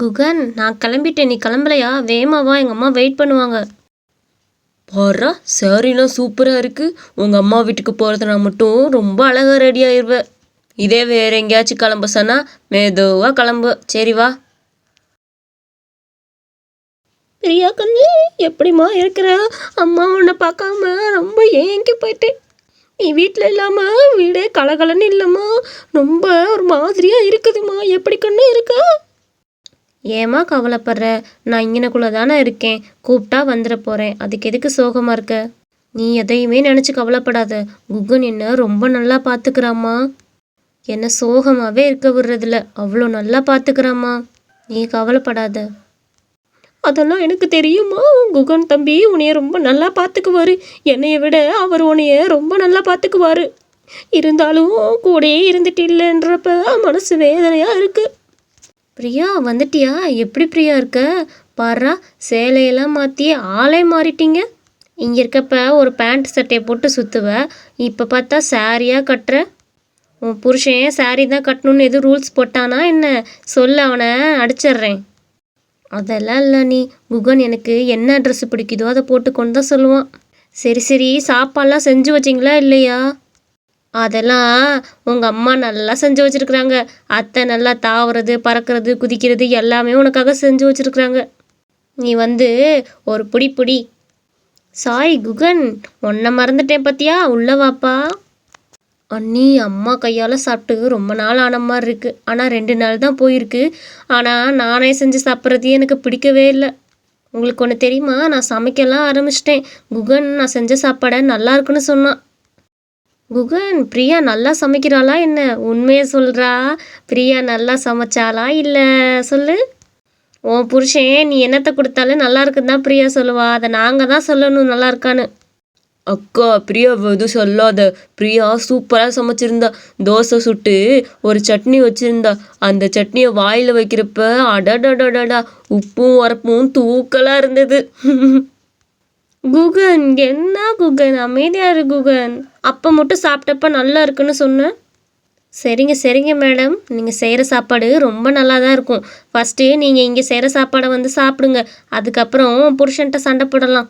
குகன் நான் கிளம்பிட்டேன். நீ கிளம்பலையா? வேகமா வா எங்கள் அம்மா வெயிட் பண்ணுவாங்க. பாரா சாரிலாம் சூப்பராக இருக்கு. உங்கள் அம்மா வீட்டுக்கு போகிறதுனா மட்டும் ரொம்ப அழகாக ரெடி ஆயிடுவ இதே வேற எங்கேயாச்சும் கிளம்ப சொன்னா மெதுவாக கிளம்பு. சரி வா. பிரியா கண்ணு எப்படிம்மா இருக்கிற? அம்மா உன்னை பார்க்காம ரொம்ப ஏங்கி போயிட்டேன் நீ வீட்டில் இல்லாமல் வீடே கலகலன்னு இல்லைம்மா. ரொம்ப ஒரு மாதிரியாக இருக்குதும்மா. எப்படி கண்ணு இருக்கா? ஏம்மா கவலைப்படுற? நான் இங்கனக்குள்ளே தானே இருக்கேன். கூப்பிட்டா வந்துட போகிறேன் அதுக்கு எதுக்கு சோகமாக இருக்க? நீ எதையுமே நினச்சி கவலைப்படாத. குகன் என்ன ரொம்ப நல்லா பார்த்துக்கிறாம்மா என்ன சோகமாகவே இருக்க விடுறதில்ல அவ்வளோ நல்லா பார்த்துக்கிறாம்மா நீ கவலைப்படாத. அதெல்லாம் எனக்கு தெரியுமா குகன் தம்பி உன்னைய ரொம்ப நல்லா பார்த்துக்குவாரு என்னைய விட அவர் உன்னைய ரொம்ப நல்லா பார்த்துக்குவார் இருந்தாலும் கூடயே இருந்துட்டு இல்லைன்றப்ப மனசு வேதனையாக இருக்குது பிரியா வந்துட்டியா? எப்படி பிரியா இருக்க? பாரா சேலையெல்லாம் மாற்றி ஆளே மாறிட்டீங்க. இங்கே இருக்கப்ப ஒரு பேண்ட் சட்டையை போட்டு சுற்றுவ இப்போ பார்த்தா சாரியாக கட்டுற. உன் புருஷன் சாரி தான் கட்டணும்னு எதுவும் ரூல்ஸ் போட்டானா என்ன? சொல்ல அவனை அடிச்சிட்றேன். அதெல்லாம் இல்லை நீ. குகன் எனக்கு என்ன ட்ரெஸ் பிடிக்குதோ அதை போட்டுக்கொண்டு தான் சொல்லுவான். சரி சரி சாப்பாடெலாம் செஞ்சு வச்சிங்களா இல்லையா? அதெல்லாம் உங்கள் அம்மா நல்லா செஞ்சு வச்சுருக்குறாங்க. அத்தை நல்லா தாவுறது பறக்கிறது குதிக்கிறது எல்லாமே உனக்காக செஞ்சு வச்சுருக்குறாங்க. நீ வந்து ஒரு புடி புடி. சாய் குகன் உன்னை மறந்துட்டேன் பார்த்தியா உள்ள வாப்பா. அண்ணி அம்மா கையால் சாப்பிட்டு ரொம்ப நாள் ஆன மாதிரி இருக்குது ஆனால் ரெண்டு நாள் தான் போயிருக்கு. ஆனால் நானே செஞ்சு சாப்பிட்றது எனக்கு பிடிக்கவே இல்லை. உங்களுக்கு ஒன்று தெரியுமா? நான் சமைக்கலாம் ஆரம்பிச்சிட்டேன். குகன் நான் செஞ்ச சாப்பாடை நல்லா இருக்குன்னு சொன்னான். குகன் பிரியா நல்லா சமைக்கிறாளா என்ன? உண்மையை சொல்கிறா பிரியா நல்லா சமைச்சாளா இல்லை? சொல்லு. உன் புருஷன் நீ என்னத்தை கொடுத்தாலும் நல்லா இருக்குன்னு தான் பிரியா சொல்லுவா. அதை நாங்கள் தான் சொல்லணும் நல்லா இருக்கான்னு. அக்கா பிரியா எதுவும் சொல்லாத. பிரியா சூப்பராக சமைச்சிருந்தா. தோசை சுட்டு ஒரு சட்னி வச்சுருந்தா. அந்த சட்னியை வாயில் வைக்கிறப்ப அடடடடடா உப்பும் உரப்பும் தூக்கலாக இருந்தது. குகன் என்ன குகன்? அமைதியாக இரு குகன். அப்போ மட்டும் சாப்பிட்டப்ப நல்லா இருக்குன்னு சொன்னேன் சரிங்க சரிங்க மேடம். நீங்கள் செய்கிற சாப்பாடு ரொம்ப நல்லா தான் இருக்கும் ஃபஸ்ட்டு நீங்கள் இங்கே செய்கிற சாப்பாடை வந்து சாப்பிடுங்க. அதுக்கப்புறம் புருஷன்ட்ட சண்டை போடலாம்.